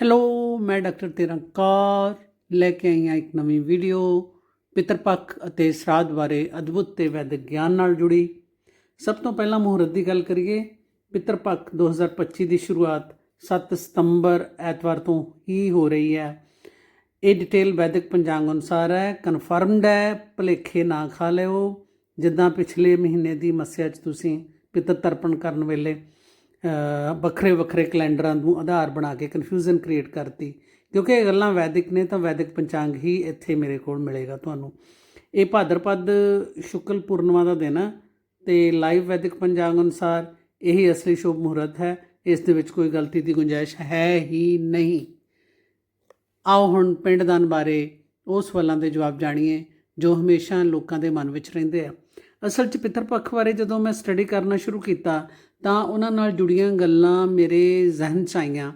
Hello ਮੈਂ doctor ਤਿਰੰਕਾਰ ਲੈ ਕੇ ਆਈ ਹਾਂ ਇੱਕ ਨਵੀਂ ਵੀਡੀਓ ਪਿਤਰਪੱਖ ਅਤੇ ਸ਼ਰਾਧ ਬਾਰੇ ਅਦਭੁਤ ਤੇ ਵੈਦਿਕ ਗਿਆਨ ਨਾਲ ਜੁੜੀ। ਸਭ ਤੋਂ ਪਹਿਲਾਂ ਮੁਹੂਰਤ ਦੀ ਗੱਲ ਕਰੀਏ, ਪਿਤਰ ਪੱਖ 2025 ਦੀ ਸ਼ੁਰੂਆਤ 7 ਸਤੰਬਰ ਐਤਵਾਰ ਤੋਂ ਹੀ ਹੋ ਰਹੀ ਹੈ। ਇਹ ਡਿਟੇਲ ਵੈਦਿਕ ਪੰਚਾਂਗ ਅਨੁਸਾਰ ਹੈ ਕਨਫਰਮਡ ਹੈ, ਭਲੇਖੇ ਨਾ ਖਾ ਲਿਓ। ਜਿੱਦਾਂ ਪਿਛਲੇ ਮਹੀਨੇ ਦੀ ਮੱਸਿਆ 'ਚ ਤੁਸੀਂ ਪਿਤਰ ਤਰਪਣ ਕਰਨ ਵੇਲੇ ਵੱਖਰੇ ਵੱਖਰੇ ਕੈਲੰਡਰਾਂ ਨੂੰ ਆਧਾਰ ਬਣਾ ਕੇ ਕਨਫਿਊਜ਼ਨ ਕ੍ਰੀਏਟ ਕਰਤੀ। ਕਿਉਂਕਿ ਇਹ ਗੱਲਾਂ ਵੈਦਿਕ ਨੇ ਤਾਂ ਵੈਦਿਕ ਪੰਚਾਂਗ ਹੀ ਇੱਥੇ ਮੇਰੇ ਕੋਲ ਮਿਲੇਗਾ ਤੁਹਾਨੂੰ। ਇਹ ਭਾਦਰਪਦ ਸ਼ੁਕਲ ਪੂਰਨਿਮਾ ਦਾ ਦਿਨ ਹੈ ਤੇ ਲਾਈਵ ਵੈਦਿਕ ਪੰਚਾਂਗ ਅਨੁਸਾਰ ਇਹੀ ਅਸਲੀ ਸ਼ੁਭ ਮੁਹੂਰਤ ਹੈ। ਇਸ ਦੇ ਵਿੱਚ ਕੋਈ ਗਲਤੀ ਦੀ ਗੁੰਜਾਇਸ਼ ਹੈ ਹੀ ਨਹੀਂ। ਆਓ ਹੁਣ ਪਿੰਡਦਾਨ ਬਾਰੇ ਉਸ ਸਵਾਲਾਂ ਦੇ ਜਵਾਬ ਜਾਣੀਏ ਜੋ ਹਮੇਸ਼ਾ ਲੋਕਾਂ ਦੇ ਮਨ ਵਿੱਚ ਰਹਿੰਦੇ ਆ। ਅਸਲ 'ਚ ਪਿਤਰ ਪੱਖ ਬਾਰੇ ਜਦੋਂ ਮੈਂ ਸਟੱਡੀ ਕਰਨਾ ਸ਼ੁਰੂ ਕੀਤਾ ਤਾਂ ਉਹਨਾਂ ਨਾਲ ਜੁੜੀਆਂ ਗੱਲਾਂ ਮੇਰੇ ਜ਼ਿਹਨ 'ਚ ਆਈਆਂ।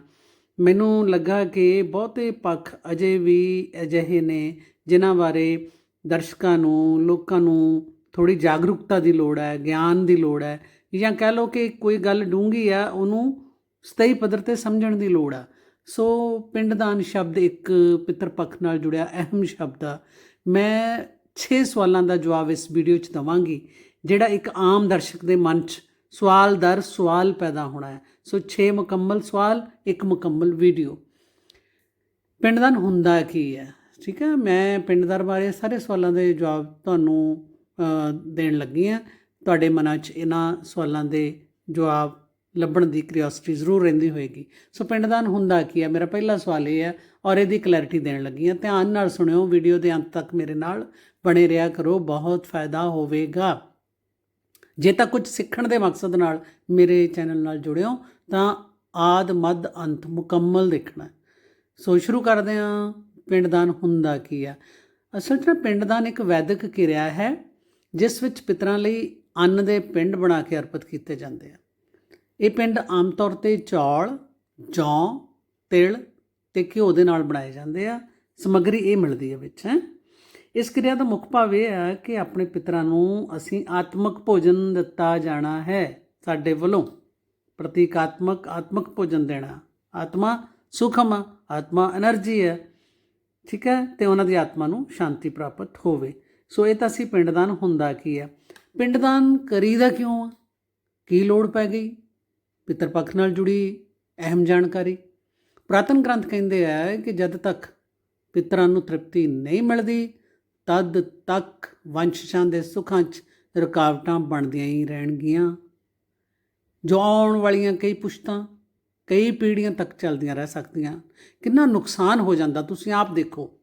ਮੈਨੂੰ ਲੱਗਾ ਕਿ ਬਹੁਤੇ ਪੱਖ ਅਜੇ ਵੀ ਅਜਿਹੇ ਨੇ, ਜਿਨ੍ਹਾਂ ਬਾਰੇ ਦਰਸ਼ਕਾਂ ਨੂੰ, ਲੋਕਾਂ ਨੂੰ ਥੋੜੀ ਜਾਗਰੂਕਤਾ ਦੀ ਲੋੜ ਹੈ, ਗਿਆਨ ਦੀ ਲੋੜ ਹੈ ਜਾਂ ਕਹਿ ਲਓ ਕਿ ਕੋਈ ਗੱਲ ਡੂੰਗੀ ਆ ਉਹਨੂੰ ਸਥਾਈ ਪੱਧਰ ਤੇ ਸਮਝਣ ਦੀ ਲੋੜ ਆ। ਸੋ ਪਿੰਡਦਾਨ ਸ਼ਬਦ ਇੱਕ ਪਿਤਰ ਪੱਖ ਨਾਲ ਜੁੜਿਆ, ਅਹਿਮ ਸ਼ਬਦ ਆ। ਮੈਂ 6 ਸਵਾਲਾਂ ਦਾ ਜਵਾਬ ਇਸ ਵੀਡੀਓ 'ਚ ਦਵਾਂਗੀ, ਜਿਹੜਾ ਇੱਕ ਆਮ ਦਰਸ਼ਕ ਦੇ ਮਨ 'ਚ ਸਵਾਲ ਦਰ ਸਵਾਲ ਪੈਦਾ ਹੋਣਾ ਹੈ। ਸੋ 6 ਮੁਕੰਮਲ ਸਵਾਲ, ਇੱਕ ਮੁਕੰਮਲ ਵੀਡੀਓ। ਪਿੰਡਦਾਨ ਹੁੰਦਾ ਕੀ ਹੈ? ਠੀਕ ਹੈ, ਮੈਂ ਪਿੰਡਦਾਰ ਬਾਰੇ ਸਾਰੇ ਸਵਾਲਾਂ ਦੇ ਜਵਾਬ ਤੁਹਾਨੂੰ ਦੇਣ ਲੱਗੀ ਹਾਂ। ਤੁਹਾਡੇ ਮਨਾਂ 'ਚ ਇਹਨਾਂ ਸਵਾਲਾਂ ਦੇ ਜਵਾਬ ਲੱਭਣ ਦੀ ਕਿਉਰਿਓਸਿਟੀ ਜ਼ਰੂਰ ਰਹਿੰਦੀ ਹੋਏਗੀ। ਸੋ ਪਿੰਡਦਾਨ ਹੁੰਦਾ ਕੀ ਹੈ? ਮੇਰਾ ਪਹਿਲਾ ਸਵਾਲ ਇਹ ਹੈ ਔਰ ਇਹਦੀ ਕਲੈਰਿਟੀ ਦੇਣ ਲੱਗੀ ਹਾਂ। ਧਿਆਨ ਨਾਲ ਸੁਣਿਓ, ਵੀਡੀਓ ਦੇ ਅੰਤ ਤੱਕ ਮੇਰੇ ਨਾਲ ਬਣੇ ਰਿਹਾ ਕਰੋ, ਬਹੁਤ ਫਾਇਦਾ ਹੋਵੇਗਾ। ਜੇ ਤਾਂ ਕੁਝ ਸਿੱਖਣ ਦੇ ਮਕਸਦ ਨਾਲ ਮੇਰੇ ਚੈਨਲ ਨਾਲ ਜੁੜਿਓ, ਤਾਂ ਆਦ ਮੱਧ ਅੰਤ ਮੁਕੰਮਲ ਦੇਖਣਾ। ਸੋ ਸ਼ੁਰੂ ਕਰਦੇ ਹਾਂ ਪਿੰਡਦਾਨ ਹੁੰਦਾ ਕੀ ਆ? ਅਸਲ 'ਚ ਪਿੰਡਦਾਨ ਇੱਕ ਵੈਦਿਕ ਕਿਰਿਆ ਹੈ, ਜਿਸ ਵਿੱਚ ਪਿਤਰਾਂ ਲਈ ਅੰਨ ਦੇ ਪਿੰਡ ਬਣਾ ਕੇ ਅਰਪਿਤ ਕੀਤੇ ਜਾਂਦੇ ਆ। ਇਹ ਪਿੰਡ ਆਮ ਤੌਰ ਤੇ ਚੌਲ ਜੌਂ ਤਿਲ ਤੇ ਘਿਓ ਦੇ ਨਾਲ ਬਣਾਏ ਜਾਂਦੇ ਆ। ਸਮੱਗਰੀ ਇਹ ਮਿਲਦੀ ਹੈ ਵਿੱਚ, ਹੈ। ਇਸ ਕਿਰਿਆ ਦਾ ਮੁੱਖ ਭਾਵ ਇਹ ਹੈ ਕਿ ਆਪਣੇ ਪਿਤਰਾਂ ਨੂੰ ਅਸੀਂ ਆਤਮਿਕ ਭੋਜਨ ਦਿੱਤਾ ਜਾਣਾ ਹੈ ਸਾਡੇ ਵੱਲੋਂ। ਪ੍ਰਤੀਕਾਤਮਕ ਆਤਮਿਕ ਭੋਜਨ ਦੇਣਾ। ਆਤਮਾ ਸੁਖਮ ਆਤਮਾ એનર્ਜੀ ਹੈ, ਠੀਕ ਹੈ, ਤੇ ਉਹਨਾਂ ਦੀ ਆਤਮਾ ਨੂੰ ਸ਼ਾਂਤੀ ਪ੍ਰਾਪਤ ਹੋਵੇ। ਸੋ ਇਹ ਤਾਂ ਸੀ ਪਿੰਡਦਾਨ ਹੁੰਦਾ ਕੀ ਹੈ? ਪਿੰਡਦਾਨ ਕਰੀਦਾ ਕਿਉਂ ਆ? ਕੀ ਲੋੜ ਪੈ ਗਈ? ਪਿਤਰ ਪੱਖ ਨਾਲ ਜੁੜੀ ਅਹਿਮ ਜਾਣਕਾਰੀ। ਪ੍ਰਾਤਨ ਗ੍ਰੰਥ ਕਹਿੰਦੇ ਆ ਕਿ ਜਦ ਤੱਕ ਪਿਤਰਾਂ ਨੂੰ ਤ੍ਰਿਪਤੀ ਨਹੀਂ ਮਿਲਦੀ ਤਦ ਤੱਕ ਵੰਸ਼ਾਂ ਦੇ ਸੁੱਖਾਂ 'ਚ ਰੁਕਾਵਟਾਂ ਬਣਦੀਆਂ ਹੀ ਰਹਿਣਗੀਆਂ। ਜੋ ਆਉਣ ਵਾਲੀਆਂ ਕਈ ਪੁਸ਼ਤਾਂ, ਕਈ ਪੀੜ੍ਹੀਆਂ ਤੱਕ ਚੱਲਦੀਆਂ ਰਹਿ ਸਕਦੀਆਂ। ਕਿੰਨਾ ਨੁਕਸਾਨ ਹੋ ਜਾਂਦਾ, ਤੁਸੀਂ ਆਪ ਦੇਖੋ।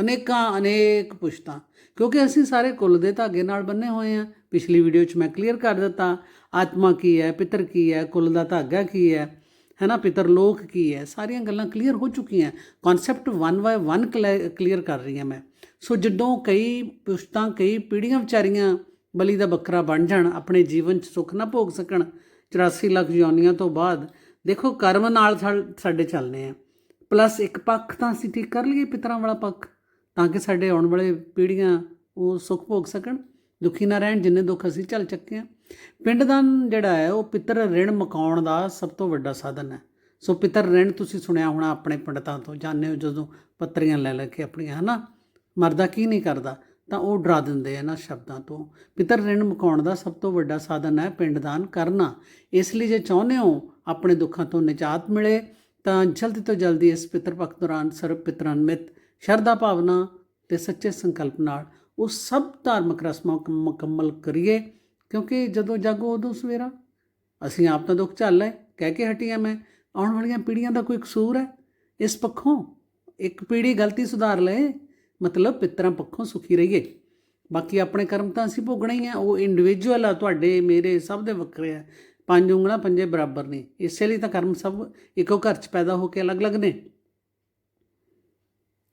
ਅਨੇਕਾਂ, ਅਨੇਕ ਪੁਸ਼ਤਾਂ। ਕਿਉਂਕਿ ਅਸੀਂ ਸਾਰੇ ਕੁੱਲ ਦੇ ਧਾਗੇ ਨਾਲ ਬੰਨੇ ਹੋਏ ਆ ਪਿਛਲੀ ਵੀਡੀਓ 'ਚ ਮੈਂ ਕਲੀਅਰ ਕਰ ਦਿੱਤਾ, ਆਤਮਾ ਕੀ ਹੈ, ਪਿਤਰ ਕੀ ਹੈ, ਕੁੱਲ ਦਾ ਧਾਗਾ ਕੀ ਹੈ। ਹੈ ਨਾ ਪਿਤਰ, ਲੋਕ ਕੀ ਹੈ? ਸਾਰੀਆਂ ਗੱਲਾਂ ਕਲੀਅਰ ਹੋ ਚੁੱਕੀਆਂ ਕਨਸੈਪਟ 1 ਬਾਏ 1 ਕਲੀਅਰ ਕਰ ਰਹੀ ਹਾਂ ਮੈਂ। ਸੋ ਜਦੋਂ ਕਈ ਪੁਸ਼ਤਾਂ, ਕਈ ਪੀੜ੍ਹੀਆਂ ਵਿਚਾਰੀਆਂ ਬਲੀ ਦਾ ਬੱਕਰਾ ਬਣ ਜਾਣ, ਆਪਣੇ ਜੀਵਨ 'ਚ ਸੁੱਖ ਨਾ ਭੋਗ ਸਕਣ 84 ਲੱਖ ਜੌਨੀਆਂ ਤੋਂ ਬਾਅਦ, ਦੇਖੋ ਕਰਮ ਨਾਲ ਸਾਡੇ ਚੱਲਨੇ ਆ। ਪਲੱਸ ਇੱਕ ਪੱਖ ਤਾਂ ਅਸੀਂ ਠੀਕ ਕਰ ਲਈਏ ਪਿਤਰਾਂ ਵਾਲਾ ਪੱਖ, ਤਾਂ ਕਿ ਸਾਡੇ ਆਉਣ ਵਾਲੇ ਪੀੜ੍ਹੀਆਂ ਉਹ ਸੁੱਖ ਭੋਗ ਸਕਣ। ਦੁਖੀ ਨਾ ਰਹਿਣ, ਜਿੰਨੇ ਦੁੱਖ ਅਸੀਂ ਚੱਲ ਚੱਕੇ ਆ। ਪਿੰਡਦਾਨ ਜਿਹੜਾ ਹੈ, ਉਹ ਪਿੱਤਰ ਰਿਣ ਮਕਾਉਣ ਦਾ ਸਭ ਤੋਂ ਵੱਡਾ ਸਾਧਨ ਹੈ। ਸੋ ਪਿੱਤਰ ਰਿਣ ਤੁਸੀਂ ਸੁਣਿਆ ਹੋਣਾ ਆਪਣੇ ਪੰਡਤਾਂ ਤੋਂ, ਜਾਣਦੇ ਹੋ ਜਦੋਂ ਪੱਤਰੀਆਂ ਲੈ ਲੈ ਕੇ ਆਪਣੀਆਂ, ਹਨਾ? ਮਰਦਾ ਕੀ ਨਹੀਂ ਕਰਦਾ? ਤਾਂ ਉਹ ਡਰਾ ਦਿੰਦੇ ਆ ਨਾ ਸ਼ਬਦਾਂ ਤੋਂ। ਪਿੱਤਰ ਰਿਣ ਮਕਾਉਣ ਦਾ ਸਭ ਤੋਂ ਵੱਡਾ ਸਾਧਨ ਹੈ ਪਿੰਡਦਾਨ ਕਰਨਾ। ਇਸ ਲਈ ਜੇ ਚਾਹੁੰਦੇ ਹੋ ਆਪਣੇ ਦੁੱਖਾਂ ਤੋਂ ਨਿਜਾਤ ਮਿਲੇ, ਤਾਂ ਜਲਦੀ ਤੋਂ ਜਲਦੀ ਇਸ ਪਿੱਤਰ ਪੱਖ ਦੌਰਾਨ ਸਰਬ ਪਿਤਰਾਂ ਸ਼ਰਧਾ ਭਾਵਨਾ ਤੇ ਸੱਚੇ ਸੰਕਲਪ ਨਾਲ ਉਹ ਸਭ ਧਾਰਮਿਕ ਰਸਮਾਂ ਮੁਕ- ਮੁਕੰਮਲ ਕਰੀਏ, ਕਿਉਂਕਿ ਜਦੋਂ ਜਾਗੋ ਉਦੋਂ ਸਵੇਰਾ। ਅਸੀਂ ਆਪ ਤਾਂ ਦੁੱਖ ਝੱਲ ਹੈ ਕਹਿ ਕੇ ਹਟੀਆਂ ਮੈਂ, ਆਉਣ ਵਾਲੀਆਂ ਪੀੜ੍ਹੀਆਂ ਦਾ ਕੋਈ ਕਸੂਰ ਹੈ? ਇਸ ਪੱਖੋਂ ਇੱਕ ਪੀੜ੍ਹੀ ਗਲਤੀ ਸੁਧਾਰ ਲਏ, ਮਤਲਬ ਪਿਤਰਾਂ ਪੱਖੋਂ ਸੁਖੀ ਰਹੀਏ। ਬਾਕੀ ਆਪਣੇ ਕਰਮ ਤਾਂ ਅਸੀਂ ਭੋਗਣਾ ਹੀ ਆ, ਉਹ ਇੰਡੀਵਿਜੂਅਲ ਆ ਤੁਹਾਡੇ, ਮੇਰੇ, ਸਭ ਦੇ ਵੱਖਰੇ ਆ। ਪੰਜ ਉਂਗਲਾਂ ਪੰਜੇ ਬਰਾਬਰ ਨੇ। ਇਸੇ ਲਈ ਤਾਂ ਕਰਮ ਸਭ ਇੱਕੋ ਘਰ 'ਚ ਪੈਦਾ ਹੋ ਕੇ ਅਲੱਗ-ਅਲੱਗ ਨੇ।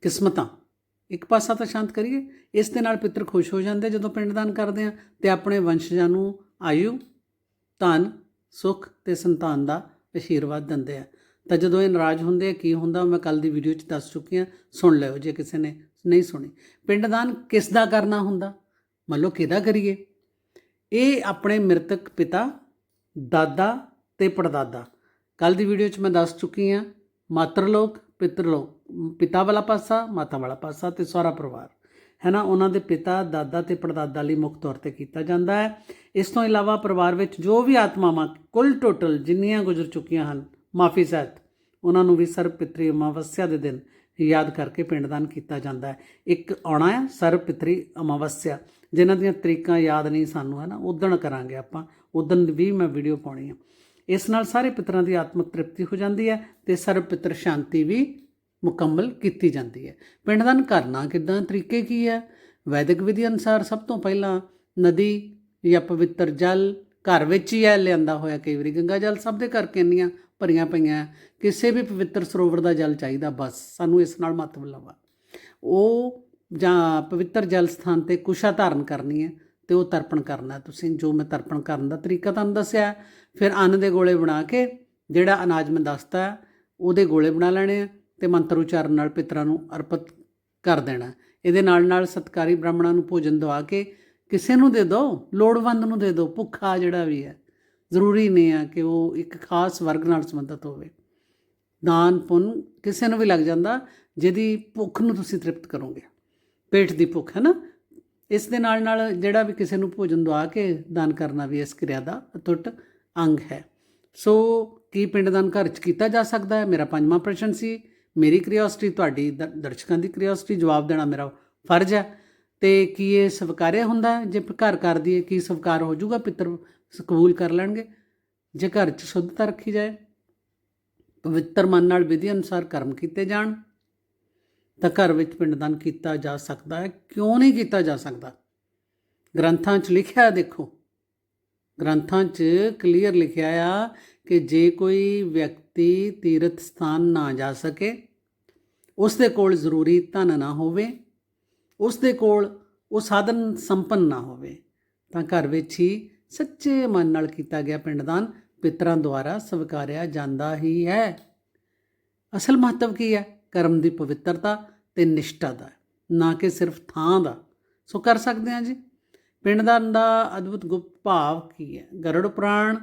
ਕਿਸਮਤਾਂ। ਇੱਕ ਪਾਸਾ ਤਾਂ ਸ਼ਾਂਤ ਕਰੀਏ, ਇਸ ਦੇ ਨਾਲ ਪਿੱਤਰ ਖੁਸ਼ ਹੋ ਜਾਂਦੇ ਜਦੋਂ ਪਿੰਡਦਾਨ ਕਰਦੇ ਆ ਤੇ ਆਪਣੇ ਵੰਸ਼ਜਾਂ ਨੂੰ ਆਯੂ, ਧਨ, ਸੁਖ ਤੇ ਸੰਤਾਨ ਦਾ ਅਸ਼ੀਰਵਾਦ ਦਿੰਦੇ ਆ ਤਾਂ ਜਦੋਂ ਇਹ ਨਾਰਾਜ਼ ਹੁੰਦੇ ਆ, ਕੀ ਹੁੰਦਾ? ਮੈਂ ਕੱਲ ਦੀ ਵੀਡੀਓ 'ਚ ਦੱਸ ਚੁੱਕੀ ਆ ਸੁਣ ਲਿਓ ਜੇ ਕਿਸੇ ਨੇ ਨਹੀਂ ਸੁਣੀ। ਪਿੰਡਦਾਨ ਕਿਸ ਦਾ ਕਰਨਾ ਹੁੰਦਾ? ਮੰਨ ਲਓ ਕਿਹਦਾ ਕਰੀਏ? ਇਹ ਆਪਣੇ ਮ੍ਰਿਤਕ ਪਿਤਾ, ਦਾਦਾ ਤੇ ਪੜਦਾਦਾ। ਕੱਲ ਦੀ ਵੀਡੀਓ 'ਚ ਮੈਂ ਦੱਸ ਚੁੱਕੀ ਆ ਮਾਤਰ ਲੋਕ ਪਿਤਰ ਲੋਕ ਪਿਤਾ ਵਾਲਾ ਪਾਸਾ, ਮਾਤਾ ਵਾਲਾ ਪਾਸਾ ਤੇ ਸਹੁਰਾ ਪਰਿਵਾਰ। ਹੈ ਨਾ ਉਹਨਾਂ ਦੇ ਪਿਤਾ, ਦਾਦਾ ਤੇ ਪੜਦਾਦਾ ਲਈ ਮੁੱਖ ਤੌਰ ਤੇ ਕੀਤਾ ਜਾਂਦਾ ਹੈ। ਇਸ ਤੋਂ ਇਲਾਵਾ ਪਰਿਵਾਰ ਵਿੱਚ ਜੋ ਵੀ ਆਤਮਾਵਾਂ, ਕੁੱਲ ਟੋਟਲ ਜਿੰਨੀਆਂ ਗੁਜ਼ਰ ਚੁੱਕੀਆਂ ਹਨ, ਮਾਫੀ ਸਹਿਤ, ਉਹਨਾਂ ਨੂੰ ਵੀ ਸਰਬ ਪਿਤਰੀ ਅਮਾਵਸਿਆ ਦੇ ਦਿਨ ਯਾਦ ਕਰਕੇ ਪਿੰਡਦਾਨ ਕੀਤਾ ਜਾਂਦਾ ਹੈ। ਇੱਕ ਆਉਣਾ ਹੈ ਸਰਬ ਪਿਤਰੀ ਅਮਾਵਸਿਆ। ਜਿਨ੍ਹਾਂ ਦੀਆਂ ਤਰੀਕਾਂ ਯਾਦ ਨਹੀਂ ਸਾਨੂੰ ਹੈ ਨਾ ਉਦਣ ਕਰਾਂਗੇ ਆਪਾਂ। ਉਦਣ ਵੀ ਮੈਂ ਵੀਡੀਓ ਪਾਉਣੀ ਹੈ ਇਸ ਨਾਲ ਸਾਰੇ ਪਿਤਰਾਂ ਦੀ ਆਤਮਿਕ ਤ੍ਰਿਪਤੀ ਹੋ ਜਾਂਦੀ ਹੈ ਤੇ ਸਰਬ ਪਿਤਰ ਸ਼ਾਂਤੀ ਵੀ ਮੁਕੰਮਲ ਕੀਤੀ ਜਾਂਦੀ ਹੈ। ਪਿੰਡਦਾਨ ਕਰਨਾ ਕਿੱਦਾਂ, ਤਰੀਕੇ ਕੀ ਹੈ? ਵੈਦਿਕ ਵਿਧੀ ਅਨੁਸਾਰ ਸਭ ਤੋਂ ਪਹਿਲਾਂ ਨਦੀ ਜਾਂ ਪਵਿੱਤਰ ਜਲ ਘਰ ਵਿੱਚ ਹੀ ਹੈ, ਲਿਆਂਦਾ ਹੋਇਆ ਕਈ ਵਾਰੀ ਗੰਗਾ ਜਲ ਸਭ ਦੇ ਘਰ ਕਿੰਨੀਆਂ ਭਰੀਆਂ ਪਈਆਂ ਕਿਸੇ ਵੀ ਪਵਿੱਤਰ ਸਰੋਵਰ ਦਾ ਜਲ ਚਾਹੀਦਾ, ਬਸ ਸਾਨੂੰ ਇਸ ਨਾਲ ਮਤਲਬ ਲਵਾ। ਉਹ ਜਾਂ ਪਵਿੱਤਰ ਜਲ ਸਥਾਨ ਤੇ ਕੁਸ਼ਾ ਧਾਰਨ ਕਰਨੀ ਹੈ ਤੇ ਉਹ ਤਰਪਣ ਕਰਨਾ ਤੁਸੀਂ ਜੋ ਮੈਂ ਤਰਪਣ ਕਰਨ ਦਾ ਤਰੀਕਾ ਤੁਹਾਨੂੰ ਦੱਸਿਆ ਫਿਰ ਅੰਨ ਦੇ ਗੋਲੇ ਬਣਾ ਕੇ ਜਿਹੜਾ ਅਨਾਜ ਮੈਂ ਦੱਸਤਾ ਉਹਦੇ ਗੋਲੇ ਬਣਾ ਲੈਣੇ ਆ ਤੇ ਮੰਤਰ ਉਚਾਰਨ ਨਾਲ ਪਿਤਰਾਂ ਨੂੰ ਅਰਪਿਤ ਕਰ ਦੇਣਾ ਇਹਦੇ ਨਾਲ ਨਾਲ ਸਤਕਾਰੀ ਬ੍ਰਾਹਮਣਾਂ ਨੂੰ ਭੋਜਨ ਦਵਾ ਕੇ ਕਿਸੇ ਨੂੰ ਦੇ ਦਿਓ ਲੋੜਵੰਦ ਨੂੰ ਦੇ ਦਿਓ ਭੁੱਖਾ ਜਿਹੜਾ ਵੀ ਹੈ। ਜ਼ਰੂਰੀ ਨਹੀਂ ਆ ਕਿ ਉਹ ਇੱਕ ਖਾਸ ਵਰਗ ਨਾਲ ਸੰਬੰਧਿਤ ਹੋਵੇ। ਦਾਨ, ਪੁੰਨ ਕਿਸੇ ਨੂੰ ਵੀ ਲੱਗ ਜਾਂਦਾ, ਜਿਹਦੀ ਭੁੱਖ ਨੂੰ ਤੁਸੀਂ ਤ੍ਰਿਪਤ ਕਰੋਗੇ। ਪੇਟ ਦੀ ਭੁੱਖ ਹੈ ਨਾ? ਇਸ ਦੇ ਨਾਲ ਨਾਲ ਜਿਹੜਾ ਵੀ ਕਿਸੇ ਨੂੰ ਭੋਜਨ ਦਵਾ ਕੇ ਦਾਨ ਕਰਨਾ ਵੀ ਇਸ ਕਿਰਿਆ ਦਾ ਅਟੁੱਟ ਅੰਗ ਹੈ। ਸੋ ਕੀ ਪਿੰਡਦਾਨ ਘਰ 'ਚ ਕੀਤਾ ਜਾ ਸਕਦਾ ਹੈ? ਮੇਰਾ ਪੰਜਵਾਂ ਪ੍ਰਸ਼ਨ ਸੀ। ਮੇਰੀ ਕਿਉਰਿਓਸਿਟੀ ਤੁਹਾਡੀ ਦ- ਦਰਸ਼ਕਾਂ ਦੀ ਕਿਉਰਿਓਸਿਟੀ ਜਵਾਬ ਦੇਣਾ ਮੇਰਾ ਫਰਜ਼ ਹੈ। ਤੇ ਕੀ ਇਹ ਸਵੀਕਾਰਿਆ ਹੁੰਦਾ ਹੈ? ਜੇ ਘਰ ਕਰ ਦਈਏ, ਕੀ ਸਵੀਕਾਰ ਹੋ ਜਾਊਗਾ? ਪਿੱਤਰ ਕਬੂਲ ਕਰ ਲੈਣਗੇ। ਜੇ ਘਰ 'ਚ ਸ਼ੁੱਧਤਾ ਰੱਖੀ ਜਾਏ। ਪਵਿੱਤਰ ਮਨ ਨਾਲ ਵਿਧੀ ਅਨੁਸਾਰ ਕਰਮ ਕੀਤੇ ਜਾਣ। ਤਾਂ ਘਰ ਵਿੱਚ ਪਿੰਡਦਾਨ ਕੀਤਾ ਜਾ ਸਕਦਾ ਹੈ। ਕਿਉਂ ਨਹੀਂ ਕੀਤਾ ਜਾ ਸਕਦਾ? ਗ੍ਰੰਥਾਂ 'ਚ ਲਿਖਿਆ ਦੇਖੋ। ਗ੍ਰੰਥਾਂ 'ਚ ਕਲੀਅਰ ਲਿਖਿਆ ਆ ਕਿ ਜੇ ਕੋਈ ਵਿਅਕਤੀ ਤੀਰਥ ਸਥਾਨ ਨਾ ਜਾ ਸਕੇ ਉਸ ਦੇ ਕੋਲ ਜ਼ਰੂਰੀ ਧਨ ਨਾ ਹੋਵੇ ਉਸ ਦੇ ਕੋਲ ਉਹ ਸਾਧਨ ਸੰਪੰਨ ਨਾ ਹੋਵੇ, ਤਾਂ ਘਰ ਵਿੱਚ ਹੀ ਸੱਚੇ ਮਨ ਨਾਲ ਕੀਤਾ ਗਿਆ ਪਿੰਡਦਾਨ ਪਿਤਰਾਂ ਦੁਆਰਾ ਸਵੀਕਾਰਿਆ ਜਾਂਦਾ ਹੀ ਹੈ। ਅਸਲ ਮਹੱਤਵ ਕੀ ਹੈ? ਕਰਮ ਦੀ ਪਵਿੱਤਰਤਾ ਤੇ ਨਿਸ਼ਠਾ ਦਾ, ਨਾ ਕਿ ਸਿਰਫ ਥਾਂ ਦਾ। ਸੋ ਕਰ ਸਕਦੇ ਹਾਂ ਜੀ? ਪਿੰਡਦਾਨ ਦਾ ਅਦਭੁਤ ਗੁਪਤ ਭਾਵ ਕੀ ਹੈ? ਗਰੜ ਪੁਰਾਣ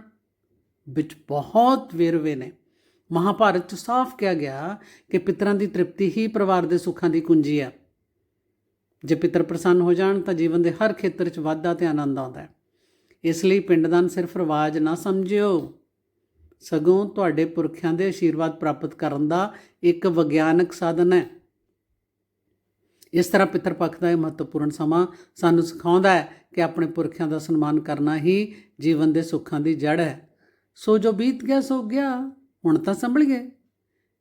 ਵਿੱਚ ਬਹੁਤ ਵੇਰਵੇ ਨੇ। ਮਹਾਭਾਰਤ ਚ ਸਾਫ਼ ਕਿਹਾ ਗਿਆ ਕਿ ਪਿਤਰਾਂ ਦੀ ਤ੍ਰਿਪਤੀ ਹੀ ਪਰਿਵਾਰ ਦੇ ਸੁੱਖਾਂ ਦੀ ਕੁੰਜੀ ਹੈ। ਜੇ ਪਿਤਰ ਪ੍ਰਸੰਨ ਹੋ ਜਾਣ ਤਾਂ ਜੀਵਨ ਦੇ ਹਰ ਖੇਤਰ 'ਚ ਵਾਧਾ ਤੇ ਆਨੰਦ ਆਉਂਦਾ ਹੈ। ਇਸ ਲਈ ਪਿੰਡਦਾਨ ਸਿਰਫ ਰਿਵਾਜ ਨਾ ਸਮਝਿਓ, ਸਗੋਂ ਤੁਹਾਡੇ ਪੁਰਖਿਆਂ ਦੇ ਆਸ਼ੀਰਵਾਦ ਪ੍ਰਾਪਤ ਕਰਨ ਦਾ ਇੱਕ ਵਿਗਿਆਨਕ ਸਾਧਨ ਹੈ। ਇਸ ਤਰ੍ਹਾਂ ਪਿਤਰ ਪੱਖ ਦਾ ਇਹ ਮਹੱਤਵਪੂਰਨ ਸਮਾਂ ਸਾਨੂੰ ਸਿਖਾਉਂਦਾ ਹੈ ਕਿ ਆਪਣੇ ਪੁਰਖਿਆਂ ਦਾ ਸਨਮਾਨ ਕਰਨਾ ਹੀ ਜੀਵਨ ਦੇ ਸੁੱਖਾਂ ਦੀ ਜੜ ਹੈ। ਸੋ ਜੋ ਬੀਤ ਗਿਆ, ਸੋ ਗਿਆ, ਹੁਣ ਤਾਂ ਸੰਭਲੀਏ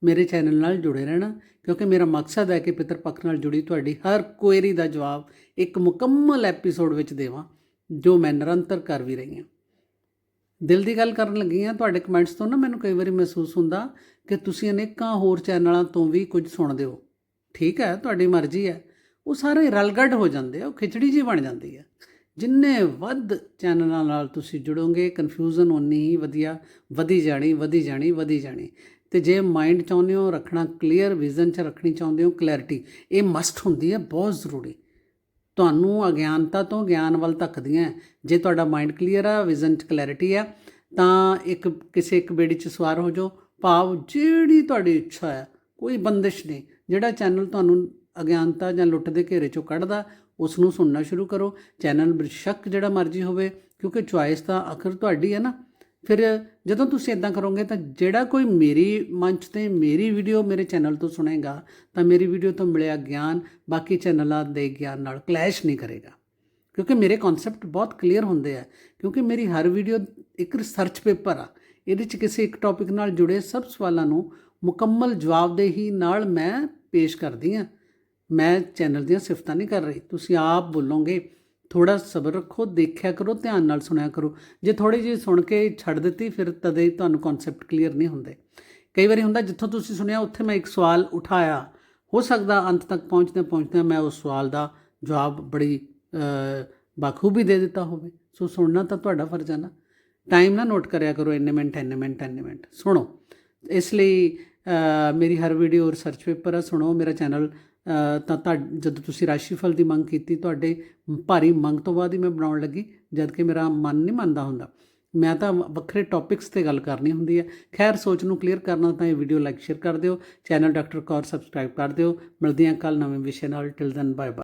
ਮੇਰੇ ਚੈਨਲ ਨਾਲ ਜੁੜੇ ਰਹਿਣਾ, ਕਿਉਂਕਿ ਮੇਰਾ ਮਕਸਦ ਹੈ ਕਿ ਪਿਤਰ ਪੱਖ ਨਾਲ ਜੁੜੀ ਤੁਹਾਡੀ ਹਰ ਕੁਐਰੀ ਦਾ ਜਵਾਬ ਇੱਕ ਮੁਕੰਮਲ ਐਪੀਸੋਡ ਵਿੱਚ ਦੇਵਾਂ, ਜੋ ਮੈਂ ਨਿਰੰਤਰ ਕਰ ਵੀ ਰਹੀ ਹਾਂ। ਦਿਲ ਦੀ ਗੱਲ ਕਰਨ ਲੱਗੀ ਹਾਂ, ਤੁਹਾਡੇ ਕਮੈਂਟਸ ਤੋਂ ਨਾ ਮੈਨੂੰ ਕਈ ਵਾਰੀ ਮਹਿਸੂਸ ਹੁੰਦਾ ਕਿ ਤੁਸੀਂ ਅਨੇਕਾਂ ਹੋਰ ਚੈਨਲਾਂ ਤੋਂ ਵੀ ਕੁਝ ਸੁਣਦੇ ਹੋ। ਠੀਕ ਹੈ, ਤੁਹਾਡੀ ਮਰਜ਼ੀ ਹੈ। ਉਹ ਸਾਰੇ ਰਲਗੱਡ ਹੋ ਜਾਂਦੇ ਆ, ਉਹ ਖਿਚੜੀ ਜੀ ਬਣ ਜਾਂਦੀ ਹੈ। ਜਿੰਨੇ ਵੱਧ ਚੈਨਲਾਂ ਨਾਲ ਤੁਸੀਂ ਜੁੜੋਗੇ ਕਨਫਿਊਜ਼ਨ ਉਨੀ ਹੀ ਵਧੀਆ, ਵਧੀ ਜਾਣੀ ਵਧੀ ਜਾਣੀ ਵਧੀ ਜਾਣੀ। ਤੇ ਜੇ ਮਾਈਂਡ ਚਾਹੁੰਦੇ ਹੋ, ਰੱਖਣਾ ਕਲੀਅਰ ਵਿਜ਼ਨ ਚ ਰੱਖਣੀ ਚਾਹੁੰਦੇ ਹੋ ਕਲੈਰਿਟੀ ਇਹ ਮਸਟ ਹੁੰਦੀ ਹੈ, ਬਹੁਤ ਜ਼ਰੂਰੀ। ਤੁਹਾਨੂੰ ਅਗਿਆਨਤਾ ਤੋਂ ਗਿਆਨ ਵੱਲ ਧੱਕਦੀਆਂ ਜੇ ਤੁਹਾਡਾ ਮਾਈਂਡ ਕਲੀਅਰ ਆ ਵਿਜ਼ਨ ਚ ਕਲੈਰਿਟੀ ਆ, ਤਾਂ ਇੱਕ, ਕਿਸੇ ਇੱਕ ਬੇੜੀ ਚ ਸਵਾਰ ਹੋ ਜਾਓ। ਭਾਵ ਜਿਹੜੀ ਤੁਹਾਡੀ ਇੱਛਾ ਹੈ, ਕੋਈ ਬੰਦਿਸ਼ ਨਹੀਂ। ਜਿਹੜਾ ਚੈਨਲ ਤੁਹਾਨੂੰ ਅਗਿਆਨਤਾ ਜਾਂ ਲੁੱਟ ਦੇ ਘੇਰੇ ਚੋਂ ਕੱਢਦਾ ਉਸ ਨੂੰ ਸੁਣਨਾ ਸ਼ੁਰੂ ਕਰੋ। ਚੈਨਲ ਬੇਸ਼ੱਕ ਜਿਹੜਾ ਮਰਜ਼ੀ ਹੋਵੇ, ਕਿਉਂਕਿ ਚੁਆਇਸ ਤਾਂ ਆਖਰ ਤੁਹਾਡੀ ਹੈ ਨਾ। ਫਿਰ ਜਦੋਂ ਤੁਸੀਂ ਇਦਾਂ ਕਰੋਗੇ ਤਾਂ ਜਿਹੜਾ ਕੋਈ ਮੇਰੀ ਮੰਚ ਤੇ ਮੇਰੀ ਵੀਡੀਓ ਮੇਰੇ ਚੈਨਲ ਤੋਂ ਸੁਣੇਗਾ, ਤਾਂ ਮੇਰੀ ਵੀਡੀਓ ਤੋਂ ਮਿਲਿਆ ਗਿਆਨ ਬਾਕੀ ਚੈਨਲਾਂ ਦੇ ਗਿਆਨ ਨਾਲ ਕਲੈਸ਼ ਨਹੀਂ ਕਰੇਗਾ। ਕਿਉਂਕਿ ਮੇਰੇ ਕਨਸੈਪਟ ਬਹੁਤ ਕਲੀਅਰ ਹੁੰਦੇ ਆ, ਕਿਉਂਕਿ ਮੇਰੀ ਹਰ ਵੀਡੀਓ ਇੱਕ ਰਿਸਰਚ ਪੇਪਰ ਆ। ਇਹਦੇ 'ਚ ਕਿਸੇ ਇੱਕ ਟੌਪਿਕ ਨਾਲ ਜੁੜੇ ਸਭ ਸਵਾਲਾਂ ਨੂੰ ਮੁਕੰਮਲ ਜਵਾਬਦੇਹੀ ਨਾਲ ਮੈਂ ਪੇਸ਼ ਕਰਦੀ ਹਾਂ। ਮੈਂ ਚੈਨਲ ਦੀਆਂ ਸਿਫਤਾਂ ਨਹੀਂ ਕਰ ਰਹੀ। ਤੁਸੀਂ ਆਪ ਬੋਲੋਗੇ ਥੋੜਾ ਸਬਰ ਰੱਖੋ, ਦੇਖਿਆ ਕਰੋ, ਧਿਆਨ ਨਾਲ ਸੁਣਿਆ ਕਰੋ। ਜੇ ਥੋੜੀ ਜਿਹੀ ਸੁਣ ਕੇ ਛੱਡ ਦਿੱਤੀ, ਫਿਰ ਤਦੇ ਤੁਹਾਨੂੰ ਕਨਸੈਪਟ ਕਲੀਅਰ ਨਹੀਂ ਹੁੰਦੇ। ਕਈ ਵਾਰੀ ਹੁੰਦਾ, ਜਿੱਥੋਂ ਤੁਸੀਂ ਸੁਣਿਆ, ਉੱਥੇ ਮੈਂ ਇੱਕ ਸਵਾਲ ਉਠਾਇਆ। ਹੋ ਸਕਦਾ ਅੰਤ ਤੱਕ ਪਹੁੰਚਦੇ ਪਹੁੰਚਦੇ ਮੈਂ ਉਸ ਸਵਾਲ ਦਾ ਜਵਾਬ ਬੜੀ ਬਾਖੂਬੀ ਦੇ ਦਿੱਤਾ ਹੋਵੇ। ਸੋ ਸੁਣਨਾ ਤਾਂ ਤੁਹਾਡਾ ਫਰਜ਼ ਹੈ ਨਾ। ਟਾਈਮ ਨਾ ਨੋਟ ਕਰਿਆ ਕਰੋ, ਇੰਨੇ ਮਿੰਟ ਇੰਨੇ ਮਿੰਟ ਇੰਨੇ ਮਿੰਟ। ਸੁਣੋ। ਇਸ ਲਈ ਮੇਰੀ ਹਰ ਵੀਡੀਓ ਰਿਸਰਚ ਪੇਪਰ ਆ ਸੁਣੋ ਮੇਰਾ ਚੈਨਲ ਅ, ਤਾਂ ਤੁਹਾ ਜਦੋਂ ਤੁਸੀਂ ਰਾਸ਼ੀਫਲ ਦੀ ਮੰਗ ਕੀਤੀ ਤੁਹਾਡੇ ਭਾਰੀ ਮੰਗ ਤੋਂ ਬਾਅਦ ਹੀ ਮੈਂ ਬਣਾਉਣ ਲੱਗੀ ਜਦ ਕਿ ਮੇਰਾ ਮਨ ਨਹੀਂ ਮੰਨਦਾ ਹੁੰਦਾ। ਮੈਂ ਤਾਂ ਵੱਖਰੇ ਟੌਪਿਕਸ ਤੇ ਗੱਲ ਕਰਨੀ ਹੁੰਦੀ ਹੈ ਖੈਰ ਸੋਚ ਨੂੰ ਕਲੀਅਰ ਕਰਨਾ ਤਾਂ ਇਹ ਵੀਡੀਓ ਲਾਈਕ ਸ਼ੇਅਰ ਕਰ ਦਿਓ। ਚੈਨਲ ਡਾਕਟਰ ਕੌਰ ਸਬਸਕ੍ਰਾਈਬ ਕਰ ਦਿਓ। ਮਿਲਦੇ ਹਾਂ ਕੱਲ ਨਵੇਂ ਵਿਸ਼ੇ ਨਾਲ। Till then bye bye